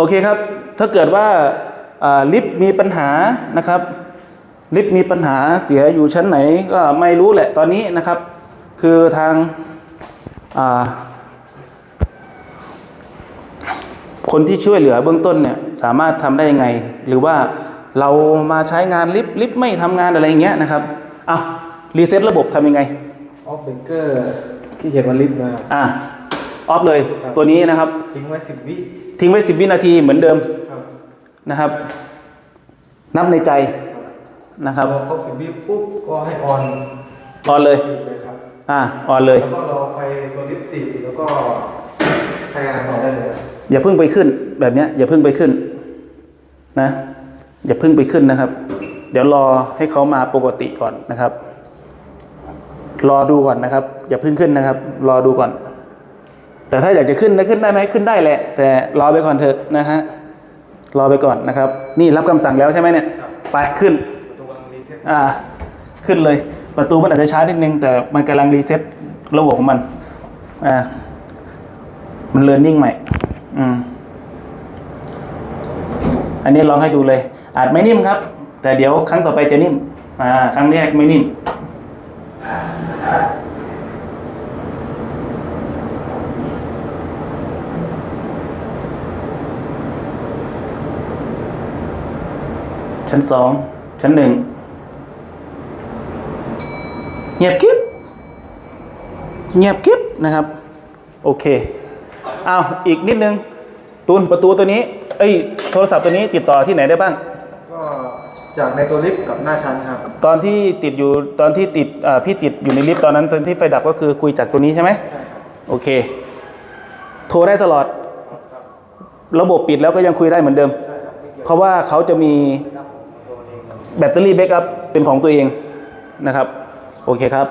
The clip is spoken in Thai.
โอเคครับ ถ้าเกิดว่าอ่าลิฟต์มีปัญหานะครับ ลิฟต์มีปัญหาเสียอยู่ชั้นไหนก็ไม่รู้แหละตอนนี้นะครับ คือทางอ่าคนที่ช่วยเหลือเบื้องต้นเนี่ยสามารถทำได้ยังไง หรือว่าเรามาใช้งานลิฟต์ลิฟต์ไม่ทำงานอะไรอย่างเงี้ยนะครับอ้าวรีเซ็ตระบบทำยังไงออฟเบเกอร์ที่เขียนว่าลิฟต์นะครับอะ ออฟเลยครับ ตัวนี้นะครับ ทิ้งไว้สิบวิทิ้งไว้ 10 วินาทีเหมือนเดิมครับนะครับ นับในใจนะครับพอครบสิบวิปุ๊บก็ให้ออนออนเลยเลยครับอ่าออนเลย แล้วก็รอไฟตัวลิฟต์ติดแล้วก็ใช้งานต่อได้เลยอย่าเพิ่งไปขึ้นแบบเนี้ยอย่าเพิ่งไปขึ้นนะ อย่าเพิ่งไปขึ้นนะครับ เดี๋ยวรอให้เขามาปกติก่อนนะครับ รอดูก่อนนะครับ อย่าเพิ่งขึ้นนะครับ รอดูก่อน แต่ถ้าอยากจะขึ้นนะขึ้นได้ไหมขึ้นได้แหละ แต่รอไปก่อนเถอะนะฮะรอไปก่อนนะครับ นี่รับคำสั่งแล้วใช่ไหมเนี่ยไปขึ้นอ่าขึ้นเลย ประตูมันอาจจะช้านิดนึง แต่มันกำลังรีเซ็ตระบบของมันอ่ามันเรียนนิ่งใหม่อืมอันนี้ลองให้ดูเลย อาจไม่นิ่มครับ แต่เดี๋ยวครั้งต่อไปจะนิ่มอ่าครั้งแรกไม่นิ่ม ชั้นสองชั้นหนึ่งเงียบกิ๊บเงียบกิ๊บนะครับ โอเคอ้าวอีกนิดนึงตูนประตูตัวนี้ เอ้ยโทรศัพท์ตัวนี้ติดต่อที่ไหนได้บ้าง ก็จากในตัวลิฟต์กับหน้าชั้นครับ ตอนที่ติดอยู่ตอนที่ติดอ่าพี่ติดอยู่ในลิฟต์ตอนนั้นตอนที่ไฟดับก็คือคุยจากตัวนี้ใช่ไหมใช่ครับโอเค โทรได้ตลอดครับระบบปิดแล้วก็ยังคุยได้เหมือนเดิมใช่ครับไม่เกี่ยวเพราะว่าเขาจะมี แบตเตอรี่แบ็กอัพเป็นของตัวเองนะครับ โอเคครับ